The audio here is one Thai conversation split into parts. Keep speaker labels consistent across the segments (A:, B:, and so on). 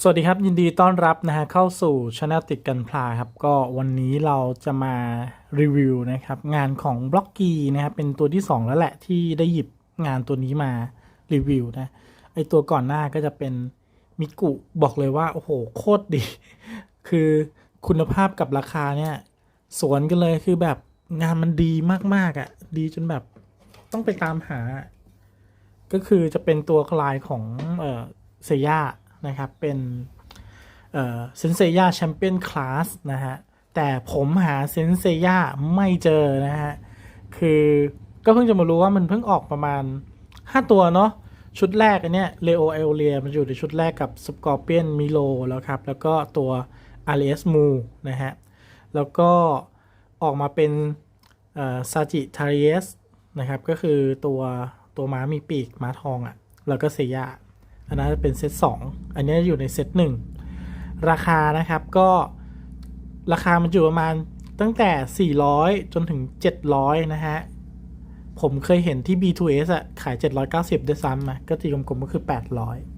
A: สวัสดีครับ ยินดีต้อนรับนะฮะเข้าสู่ช anel ติดกันพลาครับ ก็วันนี้เราจะมารีวิวนะครับ งานของบล็อกกีนะครับ เป็นตัวที่ 2 แล้วแหละที่ได้หยิบงานตัวนี้มารีวิวนะไอตัวก่อนหน้าก็จะเป็นมิกุบอกเลยว่า โอ้โห โคตรดี คือคุณภาพกับราคาเนี่ย สวนกันเลยคือแบบงานมันดีมาก ๆอะ่ะ ดีจนแบบต้องไปตามหา ก็คือจะเป็นตัวคลายของเออเซย่า นะครับ เป็นเอ่อเซนเซย่าแชมเปี้ยนคลาสนะฮะ แต่ผมหาเซนเซย่าไม่เจอนะฮะ คือก็เพิ่งจะมารู้ว่ามันเพิ่งออกประมาณ 5 ตัวเนาะชุดแรกอันเนี้ยเลโอเอลเลียมันอยู่ในชุดแรกกับสกอร์เปียนมิโลแล้วครับ แล้วก็ตัวอาริเอสมูนะฮะ แล้วก็ออกมาเป็นซาจิทาริเอสนะครับ ก็คือตัวตัวม้ามีปีกม้าทองอะ่ะ แล้วก็เซย่า อันนั้นเป็นเซตสองอันนี้อยู่ในเซตหนึ่งราคานะครับก็ราคามันอยู่ประมาณตั้งแต่ 400 จนถึง 700 นะฮะ ผมเคยเห็นที่ B2S อะขาย 790 ด้วยซ้ำนะก็ตีกลมๆก็คือ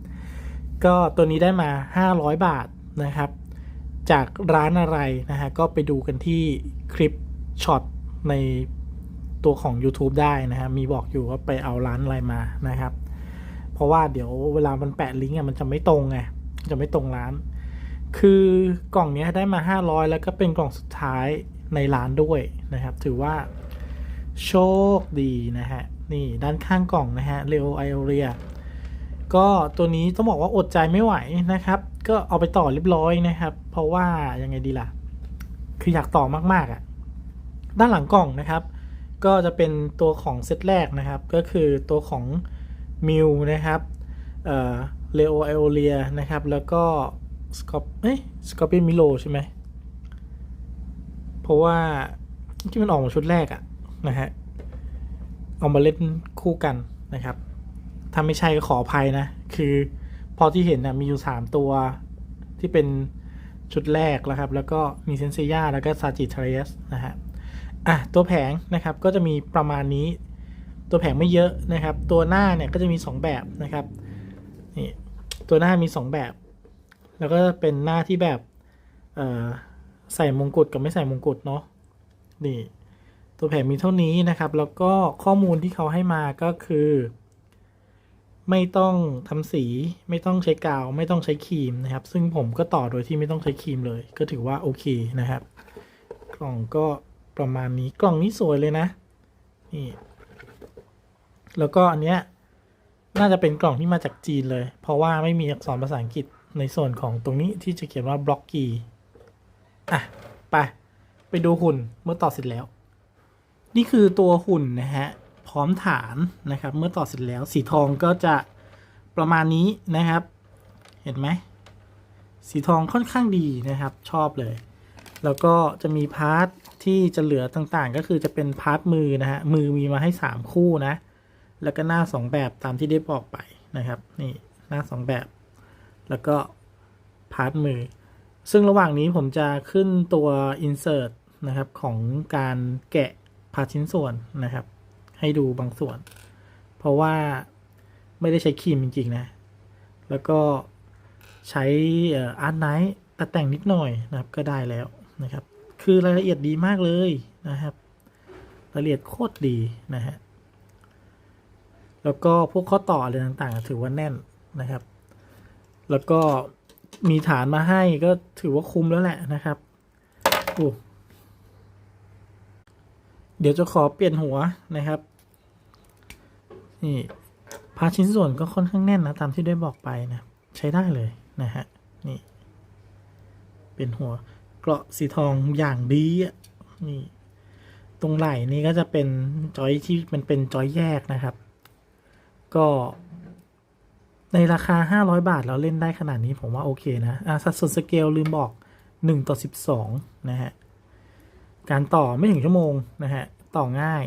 A: 800 ก็ตัวนี้ได้มา 500 บาทนะครับ จากร้านอะไรนะฮะ ก็ไปดูกันที่คลิปช็อตในตัวของ YouTube ได้นะฮะ มีบอกอยู่ว่าไปเอาร้านอะไรมานะครับ เพราะว่าเดี๋ยวเวลามันแปะลิงก์อะมันจะไม่ตรงไงจะไม่ตรงร้าน คือกล่องนี้ได้มา 500 แล้วก็เป็นกล่องสุดท้ายในร้านด้วยนะครับ ถือว่าโชคดีนะฮะ นี่ด้านข้างกล่องนะฮะเรโอไอโอเรียก็ตัวนี้ต้องบอกว่าอดใจไม่ไหวนะครับ ก็เอาไปต่อเรียบร้อยนะครับ เพราะว่ายังไงดีล่ะ คืออยากต่อมากๆอะ่ะ ด้านหลังกล่องนะครับ ก็จะเป็นตัวของเซตแรกนะครับ ก็คือตัวของ มิวนะครับเอ่อเลโอไอโอเลียนะครับ แล้วก็สกอปเอ้ยสกอปเปียนมิโลใช่ไหมเพราะว่าที่มันออกมาชุดแรกอะนะฮะเอามาเล่นคู่กันนะครับ ถ้าไม่ใช่ก็ขออภัยนะ คือพอที่เห็นนะมีอยู่ 3 ตัวที่เป็นชุดแรกแล้วครับ แล้วก็มีเซนเซียแล้วก็ซาจิทาริสนะฮะอะตัวแผงนะครับก็จะมีประมาณนี้ ตัวแผงไม่เยอะนะครับ ตัวหน้าเนี่ยก็จะมี 2 แบบนะครับนี่ตัวหน้ามี 2 แบบ แล้วก็เป็นหน้าที่แบบใส่มงกุฎกับไม่ใส่มงกุฎเนาะนี่ตัวแผงมีเท่านี้นะครับ แล้วก็ข้อมูลที่เขาให้มาก็คือ ไม่ต้องทำสี ไม่ต้องใช้กาว ไม่ต้องใช้ครีมนะครับ ซึ่งผมก็ต่อโดยที่ไม่ต้องใช้ครีมเลย ก็ถือว่าโอเคนะครับ กล่องก็ประมาณนี้กล่องนี้สวยเลยนะนี่ แล้วก็อันเนี้ยน่าจะเป็นกล่องที่มาจากจีนเลย เพราะว่าไม่มีอักษรภาษาอังกฤษในส่วนของตรงนี้ที่จะเขียนว่าบล็อกกีอะไปไปดูหุ่นเมื่อต่อเสร็จแล้ว นี่คือตัวหุ่นนะฮะพร้อมฐานนะครับ เมื่อต่อเสร็จแล้วสีทองก็จะประมาณนี้นะครับ เห็นไหมสีทองค่อนข้างดีนะครับ ชอบเลย แล้วก็จะมีพาร์ทที่จะเหลือต่างๆ ก็คือจะเป็นพาร์ทมือนะฮะมือมีมาให้ 3 คู่นะ แล้วก็หน้า 2 แบบตามที่ได้บอกไปนะครับนี่หน้า 2 แบบ แล้วก็พาร์ทมือ ซึ่งระหว่างนี้ผมจะขึ้นตัว insert นะครับของการแกะพาชิ้นส่วนนะครับ ให้ดูบางส่วน เพราะว่าไม่ได้ใช้ครีมจริง ๆ นะ แล้วก็ใช้อาร์ตไนท์ตัดแต่งนิดหน่อยนะครับ ก็ได้แล้วนะครับ คือรายละเอียดดีมากเลยนะครับ รายละเอียดโคตรดีนะฮะ แล้วก็พวกข้อต่ออะไรต่างๆ ถือว่าแน่นนะครับ แล้วก็มีฐานมาให้ก็ถือว่าคุ้มแล้วแหละนะครับโอ้เดี๋ยวจะขอเปลี่ยนหัวนะครับ นี่พาชิ้นส่วนก็ค่อนข้างแน่นนะตามที่ได้บอกไปนะ ใช้ได้เลยนะฮะ นี่ เป็นหัวเกราะสีทองอย่างดีอะ นี่ ตรงไหล่นี่ก็จะเป็นจอยที่มันเป็นจอยแยกนะครับ ก็ในราคา 500 บาท เราเล่นได้ขนาดนี้ผมว่าโอเคนะอะสัดส่วนสเกลลืมบอก 1 ต่อ 12 นะฮะ การต่อไม่ถึงชั่วโมงนะฮะ ต่อง่าย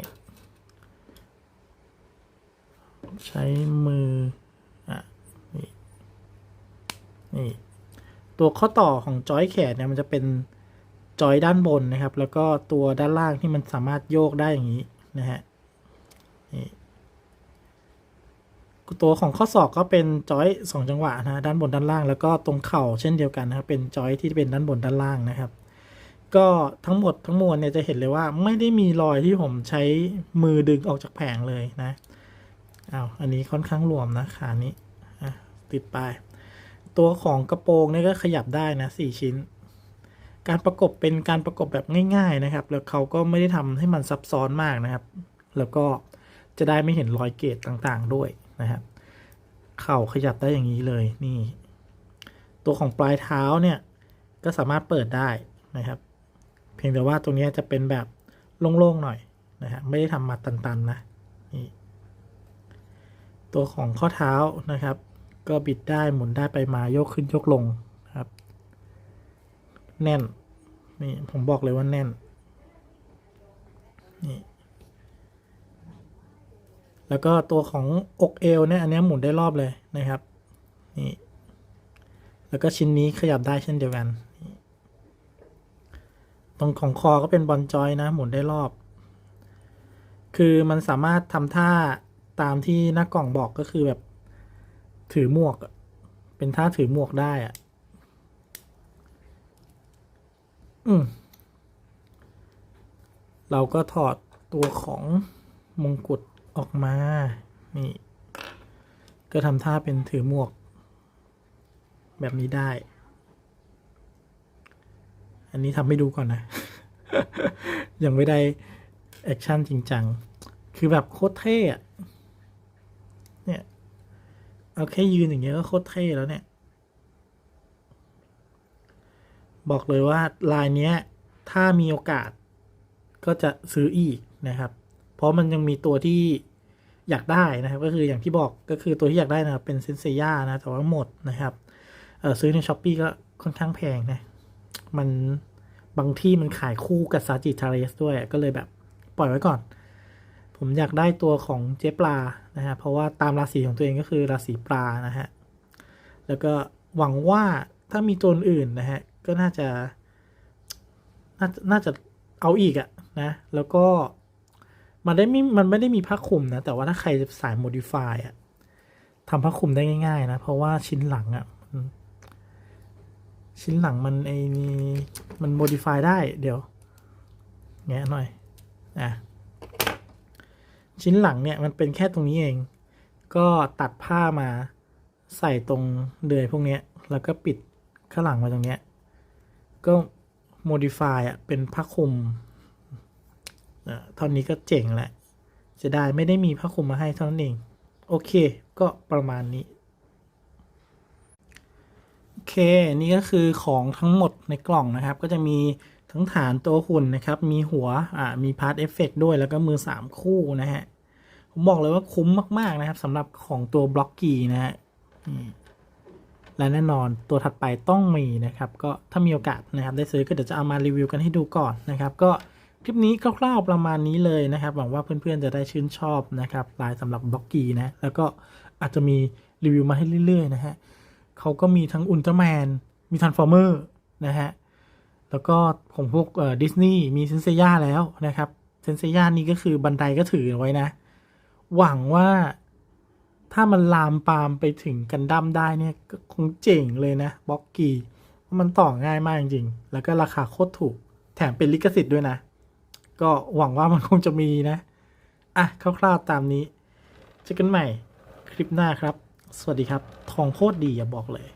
A: ใช้มือ อะ นี่ นี่ ตัวข้อต่อของจอยแขนเนี่ยมันจะเป็นจอยด้านบนนะครับ แล้วก็ตัวด้านล่างที่มันสามารถโยกได้อย่างนี้นะฮะ นี่ ตัวของข้อศอกก็เป็นจอยสองจังหวะนะด้านบนด้านล่าง แล้วก็ตรงเข่าเช่นเดียวกันนะครับเป็นจอยที่เป็นด้านบนด้านล่างนะครับ ก็ทั้งหมดทั้งมวลเนี่ยจะเห็นเลยว่าไม่ได้มีรอยที่ผมใช้มือดึงออกจากแผงเลยนะอ้าวอันนี้ค่อนข้างรวมนะขานี้ติดไป ตัวของกระโปรงเนี่ยก็ขยับได้นะสี่ชิ้น การประกบเป็นการประกบแบบง่าย ๆนะครับ แล้วเขาก็ไม่ได้ทำให้มันซับซ้อนมากนะครับ แล้วก็จะได้ไม่เห็นรอยเกตต่างๆด้วย นะครับเข่าขยับได้อย่างนี้เลยนี่ ตัวของปลายเท้าเนี่ยก็สามารถเปิดได้นะครับ เพียงแต่ว่าตรงนี้จะเป็นแบบโล่งๆหน่อยนะฮะไม่ได้ทำมาตันๆนะนี่ตัวของข้อเท้านะครับ ก็บิดได้หมุนได้ไปมาโยกขึ้นยกลงครับ แน่นนี่ผมบอกเลยว่าแน่นนี่ แล้วก็ตัวของอกเอวเนี่ยอันนี้หมุนได้รอบเลยนะครับนี่แล้วก็ชิ้นนี้ขยับได้เช่นเดียวกัน ตรงของคอก็เป็นบอลจอยนะ หมุนได้รอบ คือมันสามารถทำท่าตามที่หน้ากล่องบอกก็คือแบบถือหมวก เป็นท่าถือหมวกได้อะอืมเราก็ถอดตัวของมงกุฎ ออกมา นี่ ก็ทำท่าเป็นถือหมวก แบบนี้ได้ อันนี้ทำให้ดูก่อนนะ ยังไม่ได้ แอคชั่นจริงจัง คือแบบโคตรเท่อะเนี่ย เอาแค่ยืนอย่างเงี้ยก็โคตรเท่แล้วเนี่ย บอกเลยว่าลายเนี้ย ถ้ามีโอกาสก็จะซื้ออีกนะครับ เพราะมันยังมีตัวที่อยากได้นะครับ ก็คืออย่างที่บอกก็คือตัวที่อยากได้นะครับเป็นเซนเซียนะ แต่ว่าหมดนะครับเซื้อในช้อปปีก็ค่อนข้างแพงนะ มันบางที่มันขายคู่กับซาจิทาเรสด้วยก็เลยแบบปล่อยไว้ก่อน ผมอยากได้ตัวของเจ๊ปลานะฮะเพราะว่าตามราศีของตัวเองก็คือราศีปลานะฮะแล้วก็หวังว่าถ้ามีตัวอื่นนะฮะก็น่าจะ น่าน่าจะเอาอีกอะนะ แล้วก็ มันได้ไม่มันไม่ได้มีผ้าคลุมนะ แต่ว่าถ้าใครสาย modify อะทำผ้าคลุมได้ง่าย ๆ นะ เพราะว่าชิ้นหลังอะชิ้นหลังมันไอ้นี่มัน modify ได้เดี๋ยวแงะหน่อยอะชิ้นหลังเนี่ยมันเป็นแค่ตรงนี้เอง ก็ตัดผ้ามาใส่ตรงเดือยพวกเนี้ย แล้วก็ปิดข้างหลังมาตรงเนี้ย ก็ modify อะเป็นผ้าคลุม ท่านี้ก็เจ๋งแหละจะได้ไม่ได้มีผ้าคลุมมาให้เท่านั้นเอง โอเค ก็ประมาณนี้ โอเค นี่ก็คือของทั้งหมดในกล่องนะครับ ก็จะมีทั้งฐานตัวหุ่นนะครับ มีหัว อ่า มีพาร์ทเอฟเฟกด้วย แล้วก็มือ 3 คู่นะฮะ ผมบอกเลยว่าคุ้มมากๆนะครับสำหรับของตัวบล็อกกี้นะฮะและแน่นอนตัวถัดไปต้องมีนะครับ ก็ถ้ามีโอกาสนะครับ ได้ซื้อก็เดี๋ยวจะเอามารีวิวกันให้ดูก่อนนะครับ ก็ คลิปนี้คร่าวๆประมาณนี้เลยนะครับ หวังว่าเพื่อนๆจะได้ชื่นชอบนะครับลายสำหรับบล็อกกี้นะ แล้วก็อาจจะมีรีวิวมาให้เรื่อยๆนะฮะเขาก็มีทั้งอุลตร้าแมน มีทันฟอร์เมอร์นะฮะ แล้วก็ของพวกดิสนีย์มีเซนเซียแล้วนะครับ เซนเซียนี่ก็คือบันไดก็ถือไว้นะ หวังว่าถ้ามันลามปามไปถึงกันดั้มได้เนี่ยก็คงเจ๋งเลยนะบล็อกกี้เพราะมันต่อง่ายมากจริงๆ แล้วก็ราคาโคตรถูก แถมเป็นลิขสิทธิ์ด้วยนะ ก็หวังว่ามันคงจะมีนะ อะคร่าวๆตามนี้เจอกันใหม่คลิปหน้าครับ สวัสดีครับ ทองโคตรดีอย่าบอกเลย